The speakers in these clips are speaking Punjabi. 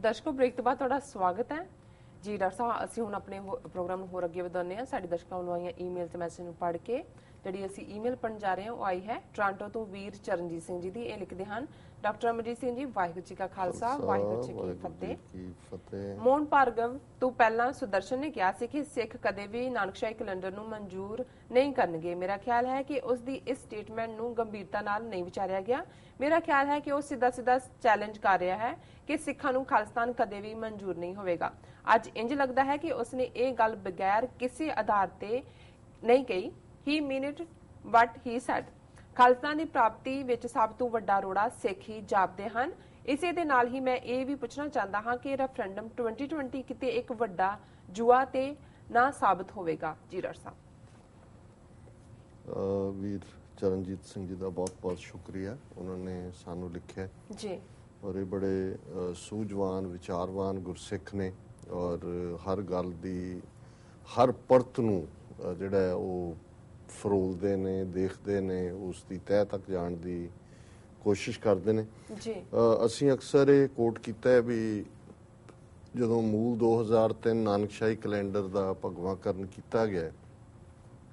ਦਰਸ਼ਕੋ ਬ੍ਰੇਕ ਤੋਂ ਬਾਅਦ ਤੁਹਾਡਾ ਸਵਾਗਤ ਹੈ। ਜੀ, ਡਾਕਟਰ ਸਾਹਿਬ, ਅਸੀਂ ਹੁਣ ਆਪਣੇ ਪ੍ਰੋਗਰਾਮ ਨੂੰ ਹੋਰ ਅੱਗੇ ਵਧਾਉਂਦੇ ਹਾਂ। ਸਾਡੇ ਦਰਸ਼ਕਾਂ ਵੱਲੋਂ ਆਈਆਂ ਈਮੇਲ ਤੇ ਮੈਸੇਜ ਨੂੰ ਪੜ੍ਹ ਕੇ, ਜਿਹੜੀ ਅਸੀਂ ਈਮੇਲ ਪੜ੍ਹਨ ਜਾ ਰਹੇ ਹਾਂ, ਉਹ ਆਈ ਹੈ ਟੋਰਾਂਟੋ ਤੋਂ ਵੀਰ ਚਰਨਜੀਤ ਸਿੰਘ ਜੀ ਦੀ। ਇਹ ਲਿਖਦੇ ਹਨ ਡਾਕਟਰ ਅਮਰਜੀਤ ਸਿੰਘ ਜੀ ਵਾਹਿਗੁਰੂ ਜੀ ਕਾ ਖਾਲਸਾ ਵਾਹਿਗੁਰੂ ਜੀ ਕੀ ਫਤਿਹ। ਮੋਹਨ ਭਾਰਗਵ ਤੋਂ ਪਹਿਲਾਂ ਸੁਦਰਸ਼ਨ ਨੇ ਕਿਹਾ ਸੀ ਕਿ ਸਿੱਖ ਕਦੇ ਵੀ ਨਾਨਕਸ਼ਾਹੀ ਕੈਲੰਡਰ ਨੂੰ ਮਨਜ਼ੂਰ ਨਹੀਂ ਕਰਨਗੇ। ਮੇਰਾ ਖਿਆਲ ਹੈ ਕਿ ਉਸ ਦੀ ਇਸ ਸਟੇਟਮੈਂਟ ਨੂੰ ਗੰਭੀਰਤਾ ਨਾਲ ਨਹੀਂ ਵਿਚਾਰਿਆ ਗਿਆ। ਮੇਰਾ ਖਿਆਲ ਹੈ ਕਿ ਉਹ ਸਿੱਧਾ ਸਿੱਧਾ ਚੈਲੰਜ ਕਰ ਰਿਹਾ ਹੈ ਕਿ ਸਿੱਖਾਂ ਨੂੰ ਖਾਲਿਸਤਾਨ ਕਦੇ ਵੀ ਮਨਜ਼ੂਰ ਨਹੀਂ ਹੋਵੇਗਾ। ਅੱਜ ਇੰਜ ਲੱਗਦਾ ਹੈ ਕਿ ਉਸਨੇ ਇਹ ਗੱਲ ਬਗੈਰ ਕਿਸੇ ਆਧਾਰ ਤੇ ਨਹੀਂ ਕਹੀ। He mean it but he said Khalistan ਦੀ ਪ੍ਰਾਪਤੀ ਵਿੱਚ ਸਭ ਤੋਂ ਵੱਡਾ ਰੋੜਾ ਸਿੱਖ ਹੀ ਜਾਪਦੇ ਹਨ। ਇਸੇ ਦੇ ਨਾਲ ਹੀ ਮੈਂ ਇਹ ਵੀ ਪੁੱਛਣਾ ਚਾਹੁੰਦਾ ਹਾਂ ਕਿ ਰੈਫਰੈਂਡਮ 2020 ਕਿਤੇ ਇੱਕ ਵੱਡਾ ਜੂਆ ਤੇ ਨਾ ਸਾਬਤ ਹੋਵੇਗਾ। ਜੀ ਡਾਕਟਰ ਸਾਹਿਬ। ਵੀਰ ਚਰਨਜੀਤ ਸਿੰਘ ਜੀ ਦਾ ਬਹੁਤ-ਬਹੁਤ ਸ਼ੁਕਰੀਆ। ਉਹਨਾਂ ਨੇ ਸਾਨੂੰ ਲਿਖਿਆ ਜੀ। ਔਰ ਇਹ ਬੜੇ ਸੂਝਵਾਨ ਵਿਚਾਰਵਾਨ ਗੁਰਸਿੱਖ ਨੇ। ਔਰ ਹਰ ਗੱਲ ਦੀ ਹਰ ਪਰਤ ਨੂੰ ਜਿਹੜਾ ਉਹ ਫਰੋਲਦੇ ਨੇ ਦੇਖਦੇ ਨੇ ਉਸ ਦੀ ਤਹਿ ਤੱਕ ਜਾਣ ਦੀ ਕੋਸ਼ਿਸ਼ ਕਰਦੇ ਨੇ। ਜੀ। ਅਸੀਂ ਅਕਸਰ ਇਹ ਕੋਟ ਕੀਤਾ ਹੈ ਵੀ ਜਦੋਂ ਮੂਲ 2003 ਨਾਨਕਸ਼ਾਹੀ ਕੈਲੰਡਰ ਦਾ ਭਗਵਾਕਰਨ ਕੀਤਾ ਗਿਆ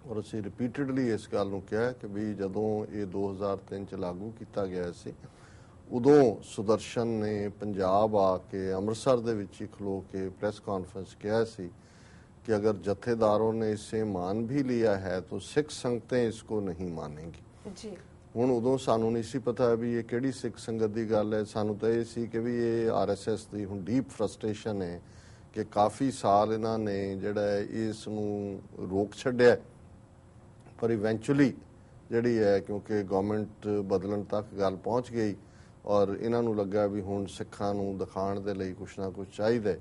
ਔਰ ਅਸੀਂ ਰਿਪੀਟਡਲੀ ਇਸ ਗੱਲ ਨੂੰ ਕਿਹਾ ਕਿ ਵੀ ਜਦੋਂ ਇਹ 2003 ਚ ਲਾਗੂ ਕੀਤਾ ਗਿਆ ਸੀ ਉਦੋਂ ਸੁਦਰਸ਼ਨ ਨੇ ਪੰਜਾਬ ਆ ਕੇ ਅੰਮ੍ਰਿਤਸਰ ਦੇ ਵਿੱਚ ਹੀ ਖਲੋ ਕੇ ਪ੍ਰੈਸ ਕਾਨਫਰੰਸ ਕਿਹਾ ਸੀ कि अगर जत्थेदारों ने इसे मान भी लिया है तो सिख संगतें इसको नहीं मानेंगी ਜੀ ਹੁਣ ਉਦੋਂ ਸਾਨੂੰ ਨਹੀਂ ਸੀ ਪਤਾ ਵੀ ਇਹ ਕਿਹੜੀ ਸਿੱਖ ਸੰਗਤ ਦੀ ਗੱਲ ਹੈ ਸਾਨੂੰ ਤਾਂ ਇਹ ਸੀ ਕਿ ਵੀ ਇਹ ਆਰਐਸਐਸ ਦੀ ਹੁਣ ਡੀਪ ਫਰਸਟ੍ਰੇਸ਼ਨ ਹੈ ਕਿ ਕਾਫੀ ਸਾਲ ਇਹਨਾਂ ਨੇ ਜਿਹੜਾ ਹੈ ਇਸ ਨੂੰ ਰੋਕ ਛੱਡਿਆ ਹੈ। ਪਰ ਇਵੈਂਚੁਅਲੀ ਜਿਹੜੀ ਹੈ ਕਿਉਂਕਿ ਗਵਰਨਮੈਂਟ ਬਦਲਣ ਤੱਕ ਗੱਲ ਪਹੁੰਚ ਗਈ ਔਰ ਇਹਨਾਂ ਨੂੰ ਲੱਗਾ ਵੀ ਹੁਣ ਸਿੱਖਾਂ ਨੂੰ ਦਿਖਾਉਣ ਦੇ ਲਈ ਕੁਛ ਨਾ ਕੁਛ ਚਾਹੀਦਾ ਹੈ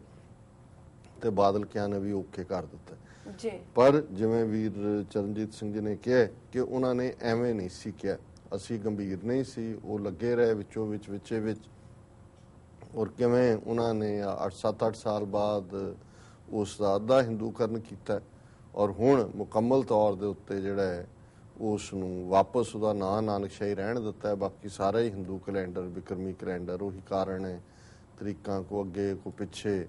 ਤੇ ਬਾਦਲ ਕਿਆ ਨੇ ਵੀ ਓਕੇ ਕਰ ਦਿੱਤਾ। ਜੀ। ਪਰ ਜਿਵੇਂ ਵੀਰ ਚਰਨਜੀਤ ਸਿੰਘ ਜੀ ਨੇ ਕਿਹਾ ਕਿ ਉਹਨਾਂ ਨੇ ਐਵੇਂ ਨਹੀਂ ਸੀ ਕਿਹਾ ਅਸੀਂ ਗੰਭੀਰ ਨਹੀਂ ਸੀ ਉਹ ਲੱਗੇ ਰਹੇ ਵਿੱਚੋਂ ਵਿੱਚ ਵਿੱਚੇ ਵਿੱਚ। ਔਰ ਕਿਵੇਂ ਉਹਨਾਂ ਨੇ 8-7-8 ਸਾਲ ਬਾਅਦ ਉਸ ਦਾ ਅੱਧਾ ਹਿੰਦੂਕਰਨ ਕੀਤਾ ਔਰ ਹੁਣ ਮੁਕੰਮਲ ਤੌਰ ਦੇ ਉੱਤੇ ਜਿਹੜਾ ਹੈ ਉਸ ਨੂੰ ਵਾਪਸ ਉਹਦਾ ਨਾਂ ਨਾਨਕਸ਼ਾਹੀ ਰਹਿਣ ਦਿੱਤਾ ਹੈ। ਬਾਕੀ ਸਾਰਾ ਹੀ ਹਿੰਦੂ ਕੈਲੰਡਰ ਵਿਕਰਮੀ ਕੈਲੰਡਰ ਉਹੀ ਕਾਰਨ ਹੈ। ਤਰੀਕਾਂ ਕੋ ਅੱਗੇ ਕੋ ਪਿੱਛੇ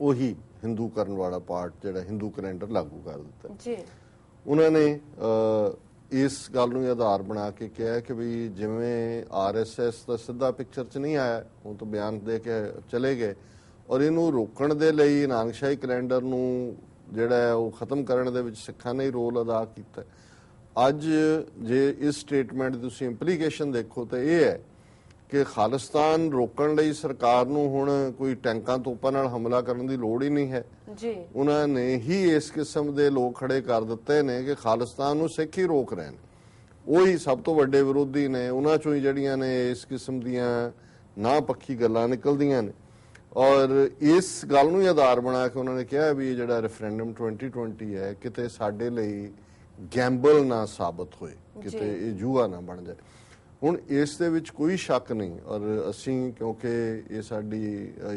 ਉਹੀ ਹਿੰਦੂ ਕਰਨ ਵਾਲਾ ਪਾਰਟ ਜਿਹੜਾ ਹਿੰਦੂ ਕੈਲੰਡਰ ਲਾਗੂ ਕਰ ਦਿੱਤਾ। ਜੀ। ਉਹਨਾਂ ਨੇ ਇਸ ਗੱਲ ਨੂੰ ਆਧਾਰ ਬਣਾ ਕੇ ਕਿਹਾ ਕਿ ਵੀ ਜਿਵੇਂ ਆਰਐਸਐਸ ਦਾ ਸਿੱਧਾ ਪਿਕਚਰ 'ਚ ਨਹੀਂ ਆਇਆ ਉਹ ਤਾਂ ਬਿਆਨ ਦੇ ਕੇ ਚਲੇ ਗਏ। ਔਰ ਇਹਨੂੰ ਰੋਕਣ ਦੇ ਲਈ ਨਾਨਕਸ਼ਾਹੀ ਕੈਲੰਡਰ ਨੂੰ ਜਿਹੜਾ ਉਹ ਖਤਮ ਕਰਨ ਦੇ ਵਿੱਚ ਸਿੱਖਾਂ ਨੇ ਹੀ ਰੋਲ ਅਦਾ ਕੀਤਾ। ਅੱਜ ਜੇ ਇਸ ਸਟੇਟਮੈਂਟ ਦੀ ਤੁਸੀਂ ਇੰਪਲੀਕੇਸ਼ਨ ਦੇਖੋ ਤਾਂ ਇਹ ਹੈ ਕਿ ਖਾਲਿਸਤਾਨ ਰੋਕਣ ਲਈ ਸਰਕਾਰ ਨੂੰ ਹੁਣ ਕੋਈ ਟੈਂਕਾਂ ਤੋਪਾਂ ਨਾਲ ਹਮਲਾ ਕਰਨ ਦੀ ਲੋੜ ਹੀ ਨਹੀਂ ਹੈ। ਜੀ। ਉਹਨਾਂ ਨੇ ਹੀ ਇਸ ਕਿਸਮ ਦੇ ਲੋਕ ਖੜੇ ਕਰ ਦਿੱਤੇ ਨੇ ਕਿ ਖਾਲਿਸਤਾਨ ਨੂੰ ਸਿੱਖ ਹੀ ਰੋਕ ਰਹੇ ਨੇ। ਉਹੀ ਸਭ ਤੋਂ ਵੱਡੇ ਵਿਰੋਧੀ ਨੇ ਉਹਨਾਂ ਚੋਂ ਹੀ ਜਿਹੜੀਆਂ ਨੇ ਇਸ ਕਿਸਮ ਦੀਆਂ ਨਾ ਪੱਖੀ ਗੱਲਾਂ ਨਿਕਲਦੀਆਂ ਨੇ। ਔਰ ਇਸ ਗੱਲ ਨੂੰ ਹੀ ਆਧਾਰ ਬਣਾ ਕੇ ਉਹਨਾਂ ਨੇ ਕਿਹਾ ਵੀ ਇਹ ਜਿਹੜਾ ਰੈਫਰੈਂਡਮ 2020 ਹੈ ਕਿਤੇ ਸਾਡੇ ਲਈ ਗੈਂਬਲ ਨਾ ਸਾਬਤ ਹੋਏ ਕਿਤੇ ਇਹ ਜੂਆ ਨਾ ਬਣ ਜਾਏ। ਹੁਣ ਇਸ ਦੇ ਵਿੱਚ ਕੋਈ ਸ਼ੱਕ ਨਹੀਂ ਔਰ ਅਸੀਂ ਕਿਉਂਕਿ ਇਹ ਸਾਡੀ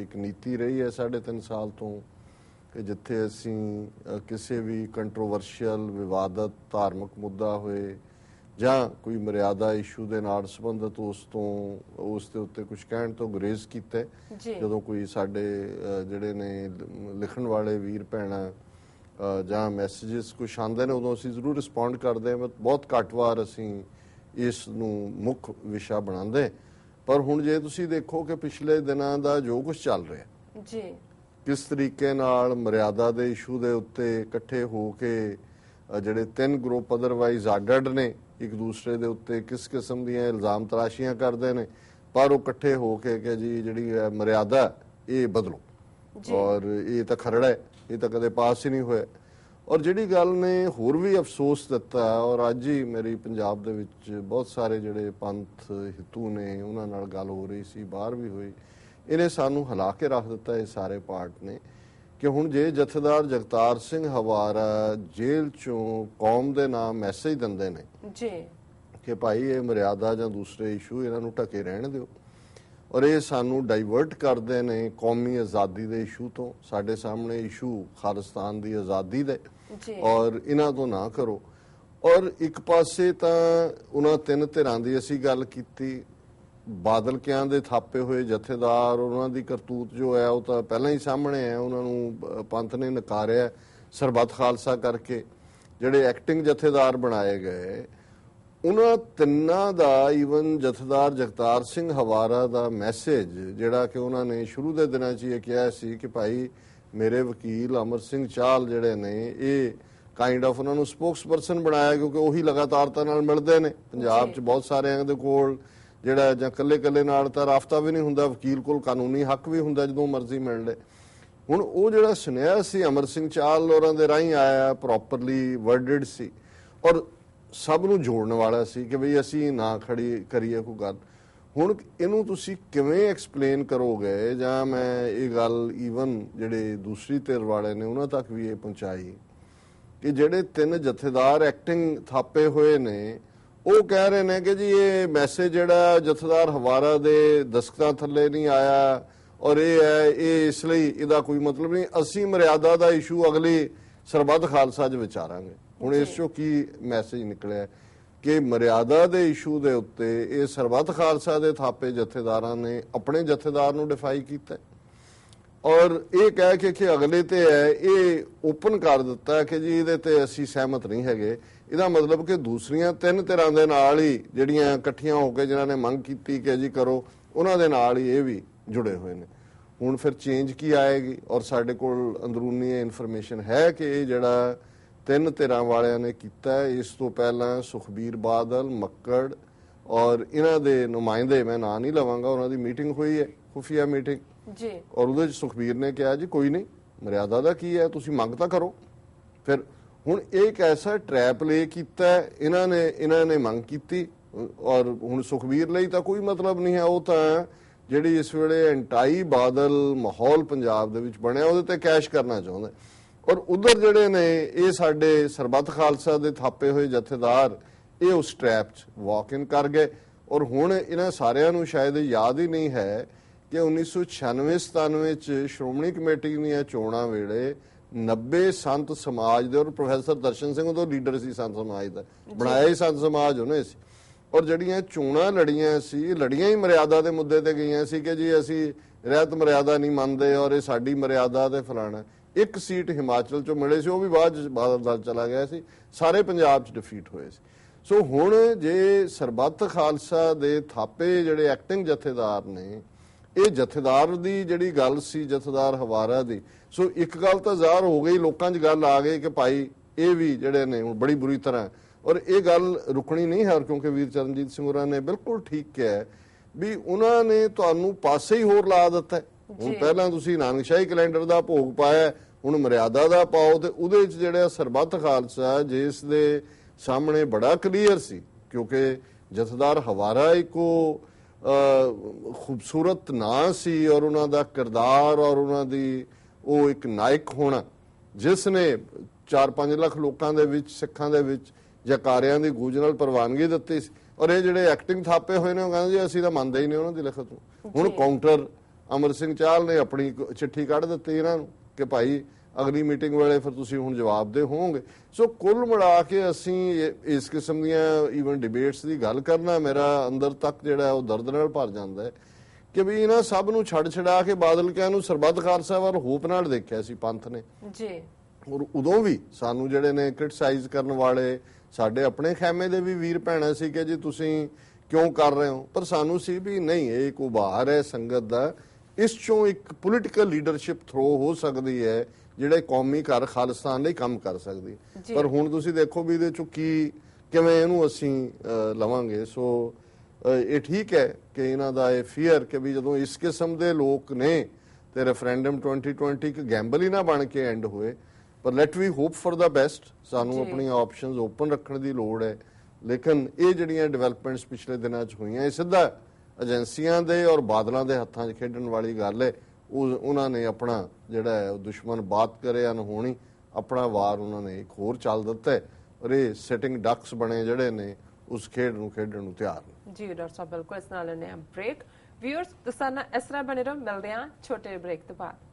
ਇੱਕ ਨੀਤੀ ਰਹੀ ਹੈ ਸਾਢੇ ਤਿੰਨ ਸਾਲ ਤੋਂ ਕਿ ਜਿੱਥੇ ਅਸੀਂ ਕਿਸੇ ਵੀ ਕੰਟਰੋਵਰਸ਼ੀਅਲ ਵਿਵਾਦਤ ਧਾਰਮਿਕ ਮੁੱਦਾ ਹੋਏ ਜਾਂ ਕੋਈ ਮਰਿਆਦਾ ਇਸ਼ੂ ਦੇ ਨਾਲ ਸੰਬੰਧਿਤ ਉਸ ਤੋਂ ਉਸ ਦੇ ਉੱਤੇ ਕੁਝ ਕਹਿਣ ਤੋਂ ਗੁਰੇਜ਼ ਕੀਤਾ ਜਦੋਂ ਕੋਈ ਸਾਡੇ ਜਿਹੜੇ ਨੇ ਲਿਖਣ ਵਾਲੇ ਵੀਰ ਭੈਣਾਂ ਜਾਂ ਮੈਸੇजेस ਕੁਛ ਆਉਂਦੇ ਨੇ ਉਦੋਂ ਅਸੀਂ ਜ਼ਰੂਰ ਰਿਸਪੌਂਡ ਕਰਦੇ ਹਾਂ ਬਹੁਤ ਘੱਟ ਵਾਰ ਅਸੀਂ ਇਸ ਨੂੰ ਮੁੱਖ ਵਿਸ਼ਾ ਬਣਾਉਂਦੇ। ਪਰ ਹੁਣ ਜੇ ਤੁਸੀਂ ਦੇਖੋ ਕਿ ਪਿਛਲੇ ਦਿਨਾਂ ਦਾ ਜੋ ਕੁਝ ਚੱਲ ਰਿਹਾ ਜੀ। ਕਿਸ ਤਰੀਕੇ ਨਾਲ ਮਰਿਆਦਾ ਦੇ ਇਸ਼ੂ ਦੇ ਉੱਤੇ ਇਕੱਠੇ ਹੋ ਕੇ ਜਿਹੜੇ ਤਿੰਨ ਗਰੁੱਪ ਅਦਰਵਾਈਜ਼ ਅੱਡ-ਅੱਡ ਨੇ ਇੱਕ ਦੂਸਰੇ ਦੇ ਉੱਤੇ ਕਿਸ ਕਿਸਮ ਦੀਆਂ ਇਲਜ਼ਾਮ ਤਰਾਸ਼ੀਆਂ ਕਰਦੇ ਨੇ ਪਰ ਉਹ ਇਕੱਠੇ ਹੋ ਕੇ ਕਿ ਜੀ ਜਿਹੜੀ ਹੈ ਮਰਿਆਦਾ ਇਹ ਬਦਲੋ। ਜੀ। ਔਰ ਇਹ ਤਾਂ ਖਰੜਾ ਹੈ ਇਹ ਤਾਂ ਕਦੇ ਪਾਸ ਹੀ ਨਹੀਂ ਹੋਇਆ। ਔਰ ਜਿਹੜੀ ਗੱਲ ਨੇ ਹੋਰ ਵੀ ਅਫਸੋਸ ਦਿੱਤਾ ਔਰ ਅੱਜ ਹੀ ਮੇਰੀ ਪੰਜਾਬ ਦੇ ਵਿੱਚ ਬਹੁਤ ਸਾਰੇ ਜਿਹੜੇ ਪੰਥ ਹਿੱਤੂ ਨੇ ਉਹਨਾਂ ਨਾਲ ਗੱਲ ਹੋ ਰਹੀ ਸੀ ਬਾਹਰ ਵੀ ਹੋਈ ਇਹਨੇ ਸਾਨੂੰ ਹਿਲਾ ਕੇ ਰੱਖ ਦਿੱਤਾ ਇਹ ਸਾਰੇ ਪਾਰਟ ਨੇ ਕਿ ਹੁਣ ਜੇ ਜਥੇਦਾਰ ਜਗਤਾਰ ਸਿੰਘ ਹਵਾਰਾ ਜੇਲ੍ਹ ਚੋਂ ਕੌਮ ਦੇ ਨਾਮ ਮੈਸੇਜ ਦਿੰਦੇ ਨੇ ਜੀ। ਕਿ ਭਾਈ ਇਹ ਮਰਿਆਦਾ ਜਾਂ ਦੂਸਰੇ ਇਸ਼ੂ ਇਹਨਾਂ ਨੂੰ ਢਕੇ ਰਹਿਣ ਦਿਓ। ਔਰ ਇਹ ਸਾਨੂੰ ਡਾਈਵਰਟ ਕਰਦੇ ਨੇ ਕੌਮੀ ਆਜ਼ਾਦੀ ਦੇ ਇਸ਼ੂ ਤੋਂ। ਸਾਡੇ ਸਾਹਮਣੇ ਇਸ਼ੂ ਖਾਲਿਸਤਾਨ ਦੀ ਆਜ਼ਾਦੀ ਦੇ। ਔਰ ਇਹਨਾਂ ਤੋਂ ਨਾ ਕਰੋ। ਔਰ ਇੱਕ ਪਾਸੇ ਤਾਂ ਉਹਨਾਂ ਤਿੰਨ ਧਿਰਾਂ ਦੀ ਅਸੀਂ ਗੱਲ ਕੀਤੀ। ਬਾਦਲਕਿਆਂ ਦੇ ਥਾਪੇ ਹੋਏ ਜਥੇਦਾਰ, ਉਹਨਾਂ ਦੀ ਕਰਤੂਤ ਜੋ ਹੈ ਉਹ ਤਾਂ ਪਹਿਲਾਂ ਹੀ ਸਾਹਮਣੇ ਹੈ। ਉਹਨਾਂ ਨੂੰ ਪੰਥ ਨੇ ਨਕਾਰਿਆ ਸਰਬੱਤ ਖਾਲਸਾ ਕਰਕੇ। ਜਿਹੜੇ ਐਕਟਿੰਗ ਜਥੇਦਾਰ ਬਣਾਏ ਗਏ, ਉਹਨਾਂ ਤਿੰਨਾਂ ਦਾ ਈਵਨ ਜਥੇਦਾਰ ਜਗਤਾਰ ਸਿੰਘ ਹਵਾਰਾ ਦਾ ਮੈਸੇਜ ਜਿਹੜਾ ਕਿ ਉਹਨਾਂ ਨੇ ਸ਼ੁਰੂ ਦੇ ਦਿਨਾਂ 'ਚ ਇਹ ਕਿਹਾ ਸੀ ਕਿ ਭਾਈ ਮੇਰੇ ਵਕੀਲ ਅਮਰ ਸਿੰਘ ਚਾਲ ਜਿਹੜੇ ਨੇ ਇਹ ਕਾਈਂਡ ਆਫ ਉਹਨਾਂ ਨੂੰ ਸਪੋਕਸਪਰਸਨ ਬਣਾਇਆ ਕਿਉਂਕਿ ਉਹੀ ਲਗਾਤਾਰਤਾ ਨਾਲ ਮਿਲਦੇ ਨੇ। ਪੰਜਾਬ 'ਚ ਬਹੁਤ ਸਾਰਿਆਂ ਦੇ ਕੋਲ ਜਿਹੜਾ ਜਾਂ ਕੱਲੇ ਕੱਲੇ ਨਾਲ ਤਾਂ ਰਾਫਤਾ ਵੀ ਨਹੀਂ ਹੁੰਦਾ ਵਕੀਲ ਕੋਲ ਕਾਨੂੰਨੀ ਹੱਕ ਵੀ ਹੁੰਦਾ ਜਦੋਂ ਮਰਜ਼ੀ ਮਿਲ ਲੇ ਹੁਣ ਉਹ ਜਿਹੜਾ ਸੁਨੇਹਾ ਸੀ ਅਮਰ ਸਿੰਘ ਚਾਲ ਹੋਰਾਂ ਦੇ ਰਾਹੀਂ ਆਇਆ ਪ੍ਰੋਪਰਲੀ ਵਰਡਡ ਸੀ ਔਰ ਸਭ ਨੂੰ ਜੋੜਨ ਵਾਲਾ ਸੀ ਕਿ ਭਈ ਅਸੀਂ ਨਾ ਖੜੀ ਕਰੀਏ ਕੋਈ ਗੱਲ। ਹੁਣ ਇਹਨੂੰ ਤੁਸੀਂ ਕਿਵੇਂ ਐਕਸਪਲੇਨ ਕਰੋਗੇ? ਜਾਂ ਮੈਂ ਇਹ ਗੱਲ ਈਵਨ ਜਿਹੜੇ ਦੂਸਰੀ ਧਿਰ ਵਾਲੇ ਨੇ ਉਹਨਾਂ ਤੱਕ ਵੀ ਇਹ ਪਹੁੰਚਾਈ ਕਿ ਜਿਹੜੇ ਤਿੰਨ ਜਥੇਦਾਰ ਐਕਟਿੰਗ ਥਾਪੇ ਹੋਏ ਨੇ, ਉਹ ਕਹਿ ਰਹੇ ਨੇ ਕਿ ਜੀ ਇਹ ਮੈਸੇਜ ਜਿਹੜਾ ਜਥੇਦਾਰ ਹਵਾਰਾ ਦੇ ਦਸਖਤਾਂ ਥੱਲੇ ਨਹੀਂ ਆਇਆ ਔਰ ਇਹ ਹੈ, ਇਹ ਇਸ ਲਈ ਇਹਦਾ ਕੋਈ ਮਤਲਬ ਨਹੀਂ। ਅਸੀਂ ਮਰਿਆਦਾ ਦਾ ਇਸ਼ੂ ਅਗਲੀ ਸਰਬੱਤ ਖਾਲਸਾ 'ਚ ਵਿਚਾਰਾਂਗੇ। ਹੁਣ ਇਸ ਚੋਂ ਕੀ ਮੈਸੇਜ ਨਿਕਲਿਆ? ਕਿ ਮਰਿਆਦਾ ਦੇ ਇਸ਼ੂ ਦੇ ਉੱਤੇ ਇਹ ਸਰਬੱਤ ਖਾਲਸਾ ਦੇ ਥਾਪੇ ਜਥੇਦਾਰਾਂ ਨੇ ਆਪਣੇ ਜਥੇਦਾਰ ਨੂੰ ਡਿਫਾਈ ਕੀਤਾ ਔਰ ਇਹ ਕਹਿ ਕੇ ਕਿ ਅਗਲੇ ਤੇ ਹੈ, ਇਹ ਓਪਨ ਕਰ ਦਿੱਤਾ ਕਿ ਜੀ ਇਹਦੇ ਤੇ ਅਸੀਂ ਸਹਿਮਤ ਨਹੀਂ ਹੈਗੇ। ਇਹਦਾ ਮਤਲਬ ਕਿ ਦੂਸਰੀਆਂ ਤਿੰਨ ਧਿਰਾਂ ਦੇ ਨਾਲ ਹੀ ਜਿਹੜੀਆਂ ਇਕੱਠੀਆਂ ਹੋ ਕੇ ਜਿਨ੍ਹਾਂ ਨੇ ਮੰਗ ਕੀਤੀ ਕਿ ਜੀ ਕਰੋ, ਉਹਨਾਂ ਦੇ ਨਾਲ ਹੀ ਇਹ ਵੀ ਜੁੜੇ ਹੋਏ ਨੇ। ਹੁਣ ਫਿਰ ਚੇਂਜ ਕੀ ਆਏਗੀ? ਔਰ ਸਾਡੇ ਕੋਲ ਅੰਦਰੂਨੀ ਇਨਫੋਰਮੇਸ਼ਨ ਹੈ ਕਿ ਇਹ ਜਿਹੜਾ ਤਿੰਨ ਧਿਰਾਂ ਵਾਲਿਆਂ ਨੇ ਕੀਤਾ ਇਸ ਤੋਂ ਪਹਿਲਾਂ ਸੁਖਬੀਰ ਬਾਦਲ ਮੱਕੜ ਔਰ ਇਹਨਾਂ ਦੇ ਨੁਮਾਇੰਦੇ ਮੈਂ ਨਾਂ ਨਹੀਂ ਲਵਾਂਗਾ ਉਹਨਾਂ ਦੀ ਮੀਟਿੰਗ ਹੋਈ ਹੈ ਖੁਫੀਆ ਮੀਟਿੰਗ। ਜੀ। ਔਰ ਉਹਦੇ ਵਿੱਚ ਸੁਖਬੀਰ ਨੇ ਕਿਹਾ ਜੀ ਕੋਈ ਨਹੀਂ ਮਰਿਆਦਾ ਦਾ ਕੀ ਹੈ ਤੁਸੀਂ ਮੰਗ ਤਾਂ ਕਰੋ। ਫਿਰ ਹੁਣ ਇਹ ਇੱਕ ਐਸਾ ਟ੍ਰੈਪ ਲੇ ਕੀਤਾ ਇਹਨਾਂ ਨੇ ਇਹਨਾਂ ਨੇ ਮੰਗ ਕੀਤੀ ਔਰ ਹੁਣ ਸੁਖਬੀਰ ਲਈ ਤਾਂ ਕੋਈ ਮਤਲਬ ਨਹੀਂ ਹੈ। ਉਹ ਤਾਂ ਜਿਹੜੀ ਇਸ ਵੇਲੇ ਐਂਟਾਈ ਬਾਦਲ ਮਾਹੌਲ ਪੰਜਾਬ ਦੇ ਵਿੱਚ ਬਣਿਆ ਉਹਦੇ ਤੇ ਕੈਸ਼ ਕਰਨਾ ਚਾਹੁੰਦਾ। ਔਰ ਉਧਰ ਜਿਹੜੇ ਨੇ ਇਹ ਸਾਡੇ ਸਰਬੱਤ ਖਾਲਸਾ ਦੇ ਥਾਪੇ ਹੋਏ ਜਥੇਦਾਰ ਇਹ ਉਸ ਟ੍ਰੈਪ 'ਚ ਵਾਕ ਇਨ ਕਰ ਗਏ। ਔਰ ਹੁਣ ਇਹਨਾਂ ਸਾਰਿਆਂ ਨੂੰ ਸ਼ਾਇਦ ਯਾਦ ਹੀ ਨਹੀਂ ਹੈ ਕਿ 1996-97 ਚ ਸ਼੍ਰੋਮਣੀ ਕਮੇਟੀ ਦੀਆਂ ਚੋਣਾਂ ਵੇਲੇ 90 ਸੰਤ ਸਮਾਜ ਦੇ ਔਰ ਪ੍ਰੋਫੈਸਰ ਦਰਸ਼ਨ ਸਿੰਘ ਉਦੋਂ ਲੀਡਰ ਸੀ ਸੰਤ ਸਮਾਜ ਦਾ ਬਣਾਇਆ ਹੀ ਸੰਤ ਸਮਾਜ ਉਹਨੇ ਸੀ। ਔਰ ਜਿਹੜੀਆਂ ਚੋਣਾਂ ਲੜੀਆਂ ਸੀ ਇਹ ਲੜੀਆਂ ਹੀ ਮਰਿਆਦਾ ਦੇ ਮੁੱਦੇ ਤੇ ਗਈਆਂ ਸੀ ਕਿ ਜੀ ਅਸੀਂ ਰਹਿਤ ਮਰਿਆਦਾ ਨਹੀਂ ਮੰਨਦੇ ਔਰ ਇਹ ਸਾਡੀ ਮਰਿਆਦਾ ਤੇ ਫਲਾਣਾ। ਇੱਕ ਸੀਟ ਹਿਮਾਚਲ ਚੋਂ ਮਿਲੇ ਸੀ, ਉਹ ਵੀ ਬਾਅਦ ਚ ਬਾਦਲ ਦਲ ਚਲਾ ਗਿਆ ਸੀ, ਸਾਰੇ ਪੰਜਾਬ ਚ ਡਿਫੀਟ ਹੋਏ ਸੀ। ਸੋ ਹੁਣ ਜੇ ਸਰਬੱਤ ਖਾਲਸਾ ਦੇ ਥਾਪੇ ਜਿਹੜੇ ਐਕਟਿੰਗ ਜਥੇਦਾਰ ਨੇ, ਇਹ ਜਥੇਦਾਰ ਦੀ ਜਿਹੜੀ ਗੱਲ ਸੀ, ਜਥੇਦਾਰ ਹਵਾਰਾ ਦੀ, ਸੋ ਇੱਕ ਗੱਲ ਤਾਂ ਜ਼ਾਹਰ ਹੋ ਗਈ, ਲੋਕਾਂ 'ਚ ਗੱਲ ਆ ਗਈ ਕਿ ਭਾਈ ਇਹ ਵੀ ਜਿਹੜੇ ਨੇ ਹੁਣ ਬੜੀ ਬੁਰੀ ਤਰ੍ਹਾਂ ਔਰ ਇਹ ਗੱਲ ਰੁਕਣੀ ਨਹੀਂ ਹੈ ਕਿਉਂਕਿ ਵੀਰ ਚਰਨਜੀਤ ਸਿੰਘ ਹੋਰਾਂ ਨੇ ਬਿਲਕੁਲ ਠੀਕ ਕਿਹਾ ਵੀ ਉਹਨਾਂ ਨੇ ਤੁਹਾਨੂੰ ਪਾਸੇ ਹੀ ਹੋਰ ਲਾ ਦਿੱਤਾ ਹੁਣ ਪਹਿਲਾਂ ਤੁਸੀਂ ਨਾਨਕਸ਼ਾਹੀ ਕੈਲੰਡਰ ਦਾ ਭੋਗ ਪਾਇਆ ਹੁਣ ਮਰਿਆਦਾ ਦਾ ਪਾਓ ਤੇ ਉਹਦੇ ਵਿੱਚ ਜਿਹੜਾ ਸਰਬੱਤ ਖਾਲਸਾ ਜਿਸ ਦੇ ਸਾਹਮਣੇ ਬੜਾ ਕਲੀਅਰ ਸੀ ਕਿਉਂਕਿ ਜਥੇਦਾਰ ਹਵਾਰਾ ਇੱਕੋ ਖੂਬਸੂਰਤ ਨਾਂ ਸੀ ਔਰ ਉਹਨਾਂ ਦਾ ਕਿਰਦਾਰ ਔਰ ਉਹਨਾਂ ਦੀ ਉਹ ਇੱਕ ਨਾਇਕ ਹੋਣਾ ਜਿਸ ਨੇ 4-5 ਲੱਖ ਲੋਕਾਂ ਦੇ ਵਿੱਚ ਸਿੱਖਾਂ ਦੇ ਵਿੱਚ ਜਕਾਰਿਆਂ ਦੀ ਗੂੰਜ ਨਾਲ ਪ੍ਰਵਾਨਗੀ ਦਿੱਤੀ ਸੀ। ਔਰ ਇਹ ਜਿਹੜੇ ਐਕਟਿੰਗ ਥਾਪੇ ਹੋਏ ਨੇ ਉਹ ਕਹਿੰਦੇ ਜੀ ਅਸੀਂ ਤਾਂ ਮੰਨਦੇ ਹੀ ਨਹੀਂ ਉਹਨਾਂ ਦੀ ਲਿਖਤ ਨੂੰ। ਹੁਣ ਕਾਊਂਟਰ ਅਮਰ ਸਿੰਘ ਚਾਹਲ ਨੇ ਆਪਣੀ ਚਿੱਠੀ ਕੱਢ ਦਿੱਤੀ ਇਹਨਾਂ ਨੂੰ ਕਿ ਭਾਈ ਅਗਲੀ ਮੀਟਿੰਗ ਵੇਲੇ ਫਿਰ ਤੁਸੀਂ ਹੁਣ ਜਵਾਬ ਦੇ ਹੋਵੋਗੇ। ਸੋ ਕੁੱਲ ਮਿਲਾ ਕੇ ਅਸੀਂ ਇਸ ਕਿਸਮ ਦੀਆਂ ਈਵਨ ਡਿਬੇਟਸ ਦੀ ਗੱਲ ਕਰਨਾ ਮੇਰਾ ਅੰਦਰ ਤੱਕ ਜਿਹੜਾ ਉਹ ਦਰਦ ਨਾਲ ਭਰ ਜਾਂਦਾ ਹੈ ਕਿ ਵੀ ਇਹਨਾਂ ਸਭ ਨੂੰ ਛੱਡ ਛਡਾ ਕੇ ਬਾਦਲ ਕਿਆਂ ਨੂੰ ਸਰਬੱਤ ਖਾਲਸਾ ਵੱਲ ਹੋਪ ਨਾਲ ਦੇਖਿਆ ਸੀ ਪੰਥ ਨੇ। ਜੀ। ਔਰ ਉਦੋਂ ਵੀ ਸਾਨੂੰ ਜਿਹੜੇ ਨੇ ਕ੍ਰਿਟਿਸਾਈਜ਼ ਕਰਨ ਵਾਲੇ ਸਾਡੇ ਆਪਣੇ ਖੈਮੇ ਦੇ ਵੀ ਵੀਰ ਭੈਣਾਂ ਸੀ ਕਿ ਜੀ ਤੁਸੀਂ ਕਿਉਂ ਕਰ ਰਹੇ ਹੋ? ਪਰ ਸਾਨੂੰ ਸੀ ਵੀ ਨਹੀਂ ਇਹ ਇੱਕ ਉਭਾਰ ਹੈ ਸੰਗਤ ਦਾ ਇਸ ਚੋਂ ਇੱਕ ਪੋਲੀਟੀਕਲ ਲੀਡਰਸ਼ਿਪ ਥਰੋ ਹੋ ਸਕਦੀ ਹੈ ਜਿਹੜੇ ਕੌਮੀ ਘਰ ਖਾਲਿਸਤਾਨ ਲਈ ਕੰਮ ਕਰ ਸਕਦੀ। ਪਰ ਹੁਣ ਤੁਸੀਂ ਦੇਖੋ ਵੀ ਇਹਦੇ ਚੋਂ ਕੀ ਕਿਵੇਂ ਇਹਨੂੰ ਅਸੀਂ ਲਵਾਂਗੇ ਸੋ ਇਹ ਠੀਕ ਹੈ ਕਿ ਇਹਨਾਂ ਦਾ ਇਹ ਫੀਅਰ ਕਿ ਵੀ ਜਦੋਂ ਇਸ ਕਿਸਮ ਦੇ ਲੋਕ ਨੇ ਤੇ ਰੈਫਰੈਂਡਮ 2020 ਇੱਕ ਗੈਂਬਲ ਹੀ ਨਾ ਬਣ ਕੇ ਐਂਡ ਹੋਏ ਪਰ let we hope for the best ਸਾਨੂੰ। ਆਪਣੀਆਂ ਆਪਸ਼ਨਸ ਓਪਨ ਰੱਖਣ ਦੀ ਲੋੜ ਹੈ ਲੇਕਿਨ ਇਹ ਜਿਹੜੀਆਂ ਡਿਵੈਲਪਮੈਂਟਸ ਪਿਛਲੇ ਦਿਨਾਂ 'ਚ ਹੋਈਆਂ ਇਹ ਸਿੱਧਾ ਏਜੰਸੀਆਂ ਦੇ ਔਰ ਬਾਦਲਾਂ ਦੇ ਹੱਥਾਂ 'ਚ ਖੇਡਣ ਵਾਲੀ ਗੱਲ ਹੈ ਉਹ ਉਹਨਾਂ ਨੇ ਆਪਣਾ ਜਿਹੜਾ ਦੁਸ਼ਮਣ ਬਾਤ ਕਰੇ ਅਨਹੋਣੀ ਆਪਣਾ ਵਾਰ ਉਹਨਾਂ ਨੇ ਇੱਕ ਹੋਰ ਚੱਲ ਦਿੱਤਾ ਹੈ ਔਰ ਇਹ ਸਿਟਿੰਗ ਡਕਸ ਬਣੇ ਜਿਹੜੇ ਨੇ, ਉਸ ਖੇਡ ਨੂੰ ਖੇਡਣ ਨੂੰ ਤਿਆਰ ਨੇ। ਜੀ, ਡਾਕਟਰ ਸਾਹਿਬ, ਬਿਲਕੁਲ ਇਸ ਨਾਲ ਲੈਣੇ ਬ੍ਰੇਕ ਵਿਊਅਰਸ ਤੁਸੀਂ ਨਾ ਇਸ ਤਰ੍ਹਾਂ ਬਣੇ ਰਹੋ, ਮਿਲਦੇ ਆ ਛੋਟੇ ਬ੍ਰੇਕ ਤੋਂ ਬਾਅਦ।